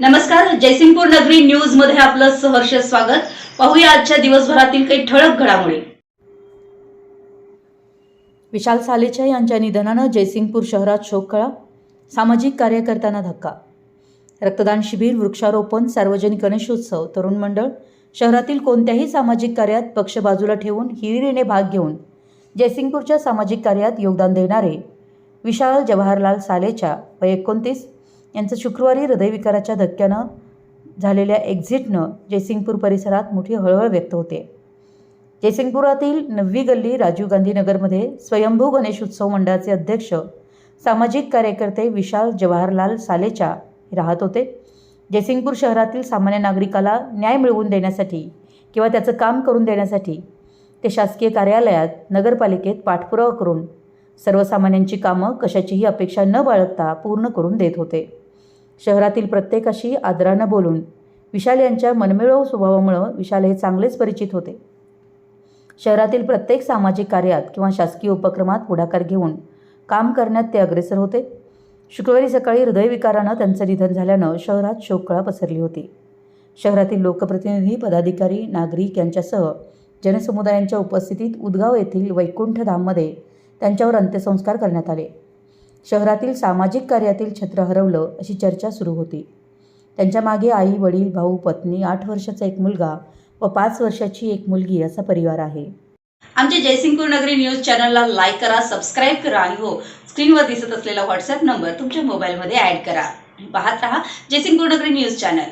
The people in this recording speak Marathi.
नमस्कार जयसिंगपूर नगरी न्यूजमध्ये आपलं सहर्ष स्वागत. पाहूया आजच्या दिवसभरातील काही ठळक घडामोडी. विशाल सालेचा यांच्या निधनानं जयसिंगपूर शहरात शोककळा सामाजिक कार्यकर्त्यांना धक्का. रक्तदान शिबिर वृक्षारोपण सार्वजनिक गणेशोत्सव तरुण मंडळ शहरातील कोणत्याही सामाजिक कार्यात पक्ष बाजूला ठेवून हिरिरीने भाग घेऊन जयसिंगपूरच्या सामाजिक कार्यात योगदान देणारे विशाल जवाहरलाल सालेच्या वय एकोणतीस यांचं शुक्रवारी हृदयविकाराच्या धक्क्यानं झालेल्या एक्झिटनं जयसिंगपूर परिसरात मोठी हळहळ व्यक्त होते. जयसिंगपुरातील नववी गल्ली राजीव गांधी नगरमध्ये स्वयंभू गणेश उत्सव मंडळाचे अध्यक्ष सामाजिक कार्यकर्ते विशाल जवाहरलाल सालेचा राहत होते. जयसिंगपूर शहरातील सामान्य नागरिकाला न्याय मिळवून देण्यासाठी किंवा त्याचं काम करून देण्यासाठी ते शासकीय कार्यालयात नगरपालिकेत पाठपुरावा करून सर्वसामान्यांची कामं कशाचीही अपेक्षा न बाळगता पूर्ण करून देत होते. शहरातील प्रत्येकाशी आदरानं बोलून विशाल यांच्या मनमिळव स्वभावामुळं विशाल हे चांगलेच परिचित होते. शहरातील प्रत्येक सामाजिक कार्यात किंवा शासकीय उपक्रमात पुढाकार घेऊन काम करण्यात ते अग्रेसर होते. शुक्रवारी सकाळी हृदयविकारानं त्यांचं निधन झाल्यानं शहरात शोककळा पसरली होती. शहरातील लोकप्रतिनिधी पदाधिकारी नागरिक यांच्यासह जनसमुदायांच्या उपस्थितीत उदगाव येथील वैकुंठधाममध्ये त्यांच्यावर अंत्यसंस्कार करण्यात आले. शहरातील सामाजिक कार्यातील छत्र हरवलं अशी चर्चा सुरू होती. त्यांच्या मागे आई वडील भाऊ पत्नी आठ वर्षाचा एक मुलगा व पाच वर्षाची एक मुलगी असा परिवार आहे. आमच्या जयसिंगपूर नगरी न्यूज चॅनलला लाईक करा सबस्क्राईब करा आणि हो स्क्रीनवर दिसत असलेला व्हॉट्सअप नंबर तुमच्या मोबाईलमध्ये ऍड करा. पाहत राहा जयसिंगपूर नगरी न्यूज चॅनल.